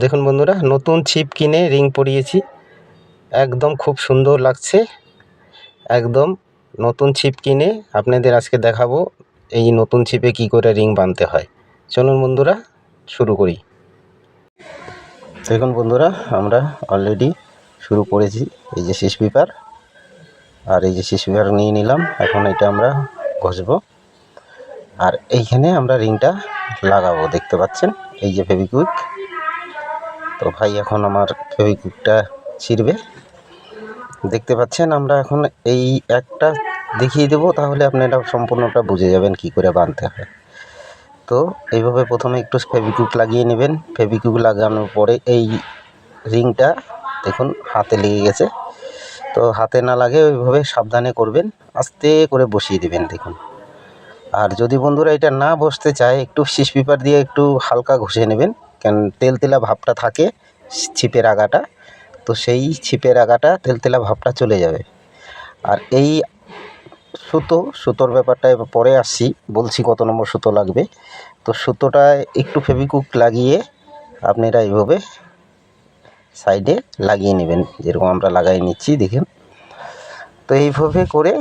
দেখুন বন্ধুরা, নতুন ছিপ কিনে রিং পরিয়েছি। একদম খুব সুন্দর লাগছে। একদম নতুন ছিপ কিনে আপনাদের আজকে দেখাবো এই নতুন ছিপে কি করে রিং বাঁধতে হয়। চলুন বন্ধুরা, শুরু করি। দেখুন বন্ধুরা, আমরা অলরেডি শুরু করেছি এই যে শীষ পেপার। আর এই যে শীষ পেপার নিয়ে নিলাম, এখন এটা আমরা ঘষবো। আর এইখানে আমরা রিংটা লাগাবো, দেখতে পাচ্ছেন? এই যে ফেবিকুইক তো ভাই, এখন আমার ফেবিকুইকটা ছিঁড়বে। দেখতে পাচ্ছেন, আমরা এখন এই একটা দেখিয়ে দেবো, তাহলে আপনি এটা সম্পূর্ণটা বুঝে যাবেন কি করে বাঁধতে হয়। তো এইভাবে প্রথমে একটু ফেবিকুইক লাগিয়ে নেবেন। ফেবিকুইক লাগানোর পরে এই রিংটা দেখুন, হাতে লেগে গেছে। তো হাতে না লাগে ওইভাবে সাবধানে করবেন, আস্তে করে বসিয়ে দেবেন, দেখুন। আর যদি বন্ধুরা এটা না বসতে চায়, একটু শীষ পেপার দিয়ে একটু হালকা ঘষে নেবেন। কেন তেলতেলা ভাবটা থাকে ছিপের আগাটা, তো সেই ছিপের আগাটা তেলতেলা ভাবটা চলে যাবে। আর এই সুতো, সুতোর ব্যাপারটা পরে আসছি, বলছি কত নম্বর সুতো লাগবে। তো সুতোটা একটু ফেবিকুক লাগিয়ে আপনারা এইভাবে সাইডে লাগিয়ে নেবেন, যেরকম আমরা লাগাই নিচ্ছি, দেখেন। তো এইভাবে করে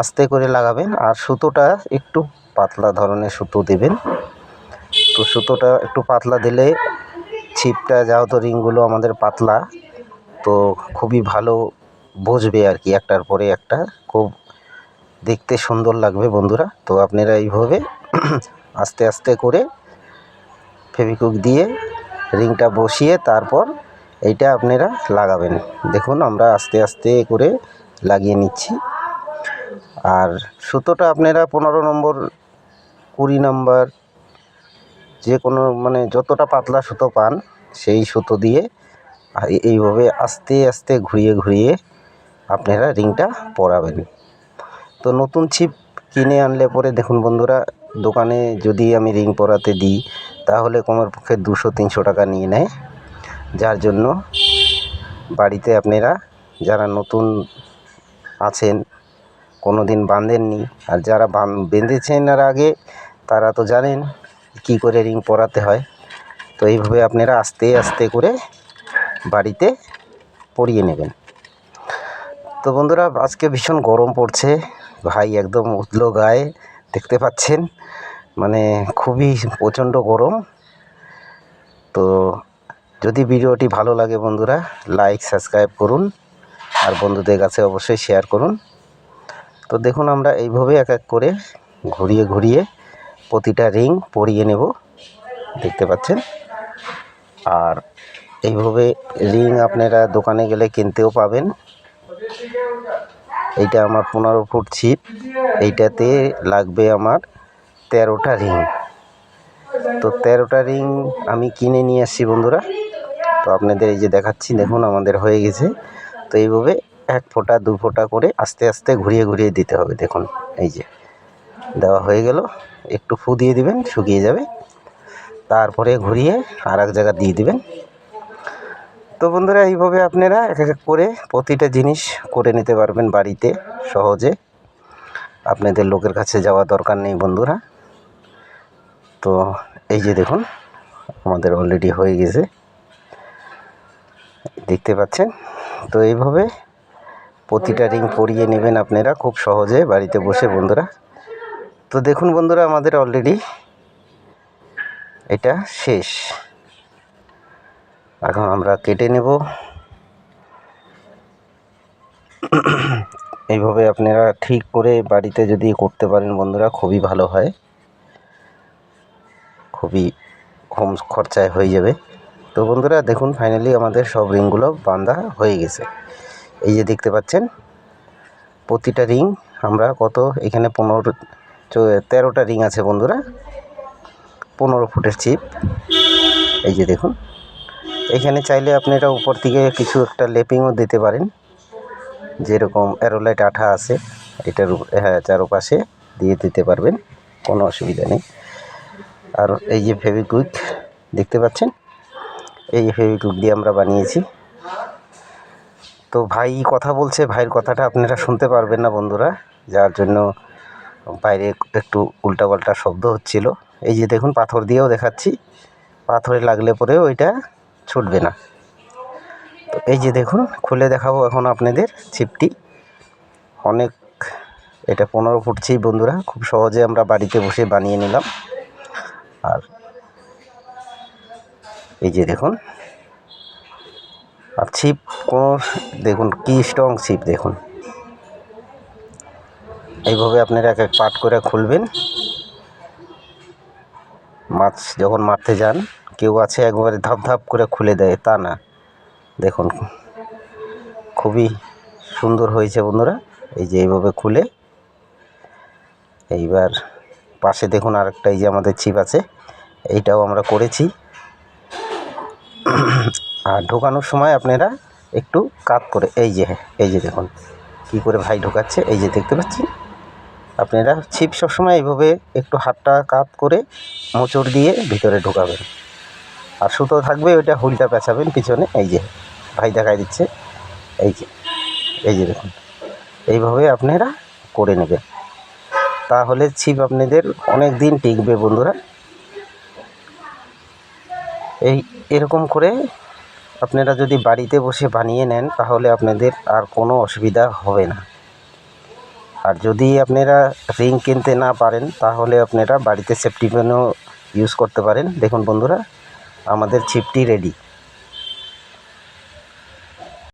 আস্তে করে লাগাবেন, আর সুতোটা একটু পাতলা ধরনের সুতো দেবেন। তো সুতোটা একটু পাতলা দিলে ছিপটা, যেহেতু রিংগুলো আমাদের পাতলা, তো খুবই ভালো বসবে আর কি একটার পরে একটা। খুব দেখতে সুন্দর লাগবে বন্ধুরা। তো আপনারা এইভাবে আস্তে আস্তে করে ফেভিকুক দিয়ে রিংটা বসিয়ে তারপর এইটা আপনারা লাগাবেন। দেখুন, আমরা আস্তে আস্তে করে লাগিয়ে নিচ্ছি। আর সুতোটা আপনারা পনেরো নম্বর, কুড়ি নম্বর যে কোনো মানে যতটা পাতলা সুতো পান, সেই সুতো দিয়ে এইভাবে আস্তে আস্তে ঘুরিয়ে ঘুরিয়ে আপনারা রিংটা পরাবেন। তো নতুন ছিপ কিনে আনলে পরে দেখুন বন্ধুরা, দোকানে যদি আমি রিং পরাতে দিই, তাহলে কমের পক্ষে দুশো, তিনশো টাকা নিয়ে নেয়। যার জন্য বাড়িতে আপনারা যারা নতুন আছেন কোনো দিন বাঁধেননি, আর যারা বেঁধেছেন আর আগে, তারা তো জানেন কী করে রিং পরাতে হয়। তো এইভাবে আপনারা আস্তে আস্তে করে বাড়িতে পরিয়ে নেবেন। তো বন্ধুরা, আজকে ভীষণ গরম পড়ছে। ভাই একদম উঠল গায়ে, দেখতে পাচ্ছেন? মানে খুবই প্রচণ্ড গরম। তো যদি ভিডিওটি ভালো লাগে বন্ধুরা লাইক সাবস্ক্রাইব করুন। আর বন্ধুদের কাছে অবশ্যই শেয়ার করুন। তো দেখুন আমরা এইভাবে এক এক করে ঘুরিয়ে ঘুরিয়ে প্রতিটা রিং পরিয়ে নেব, দেখতে পাচ্ছেন। আর এইভাবে রিং আপনারা দোকানে গেলে কিনতেও পাবেন। এইটা আমার পনেরো ফুট ছিপ, এইটাতে লাগবে আমার তেরোটা রিং। তো তেরোটা রিং আমি কিনে নিয়ে আসছি বন্ধুরা। তো আপনাদের এই যে দেখাচ্ছি, দেখুন আমাদের হয়ে গেছে। তো এইভাবে এক ফোঁটা, দু ফোঁটা করে আস্তে আস্তে ঘুরিয়ে ঘুরিয়ে দিতে হবে, দেখুন। এই যে দেওয়া হয়ে গেল। একটু ফু দিয়ে দিবেন, শুকিয়ে যাবে। তারপরে ঘুরিয়ে আর এক জায়গা দিয়ে দিবেন। তো বন্ধুরা, এইভাবে আপনারা এক এক করে প্রতিটা জিনিস করে নিতে পারবেন বাড়িতে সহজে। আপনাদের লোকের কাছে যাওয়া দরকার নেই বন্ধুরা। তো এই যে দেখুন, আমাদের অলরেডি হয়ে গেছে। দেখতে পাচ্ছেন? তো এইভাবে প্রতিটা রিং পরিয়ে নেবেন আপনারা খুব সহজে বাড়িতে বসে বন্ধুরা। তো দেখুন বন্ধুরা, আমাদের অলরেডি এটা শেষ। এখন আমরা কেটে নেব। এইভাবে আপনারা ঠিক করে বাড়িতে যদি করতে পারেন বন্ধুরা, খুবই ভালো হয়। খুবই কম খরচায় হয়ে যাবে। তো বন্ধুরা, দেখুন ফাইনালি আমাদের সব রিংগুলো বাঁধা হয়ে গেছে। এই যে দেখতে পাচ্ছেন, প্রতিটা রিং আমরা কত এখানে পনেরো তেরোটা রিং আছে বন্ধুরা। পনেরো ফুটের চিপ এই যে দেখুন। এখানে চাইলে আপনারা উপর থেকে কিছু একটা লেপিংও দিতে পারেন। যেরকম অ্যারোলাইট আঠা আছে, এটার হ্যাঁ চারোপাশে দিয়ে দিতে পারবেন। কোনো অসুবিধা নেই। আর এই যে ফেভিকুইক, দেখতে পাচ্ছেন? এই যে ফেভিকুইক দিয়ে আমরা বানিয়েছি। তো ভাই কথা বলছে, ভাইয়ের কথাটা আপনারা শুনতে পারবেন না বন্ধুরা। যার জন্য বাইরে একটু উল্টাপাল্টা শব্দ হচ্ছিল। এই যে দেখুন, পাথর দিয়েও দেখাচ্ছি। পাথরে লাগলে পরেও ওইটা ছুটবে না। তো এই যে দেখুন, খুলে দেখাবো এখন আপনাদের ছিপটি। অনেক, এটা পনেরো ফুট ছিপ বন্ধুরা, খুব সহজে আমরা বাড়িতে বসে বানিয়ে নিলাম। আর এই যে দেখুন, আর ছিপ কোনো, দেখুন, কী স্ট্রং ছিপ দেখুন। এইভাবে আপনারা এক এক পাট করে খুলবেন। মাছ যখন মারতে যান, কেউ আছে একবারে ধাপ ধাপ করে খুলে দেয়, তা না। দেখুন, খুবই সুন্দর হয়েছে বন্ধুরা, এই যে এইভাবে খুলে। এইবার পাশে দেখুন আরেকটা, এই যে আমাদের ছিপ আছে, এইটাও আমরা করেছি। আর ঢোকানোর সময় আপনারা একটু কাত করে, এই যে এই যে দেখুন, কী করে ভাই ঢোকাচ্ছে, এই যে দেখতে পাচ্ছেন? আপনারা ছিপ সবসময় এইভাবে একটু হাতটা কাত করে মোচড় দিয়ে ভিতরে ঢোকাবেন। আর সুতো থাকবে, ওইটা হুলটা পেঁচাবেন পিছনে, এই যে ভাই দেখাই দিচ্ছে, এই যে এই যে দেখুন, এইভাবে আপনারা করে নেবেন। তাহলে ছিপ আপনাদের অনেক দিন টিকবে বন্ধুরা। এই এরকম করে আপনারা যদি বাড়িতে বসে বানিয়ে নেন, তাহলে আপনাদের আর কোনো অসুবিধা হবে না। আর যদি আপনারা রিং কিনতে না পারেন, তাহলে আপনারা বাড়িতে সেফটি পিনও ইউজ করতে পারেন। দেখুন বন্ধুরা, আমাদের ছিপটি রেডি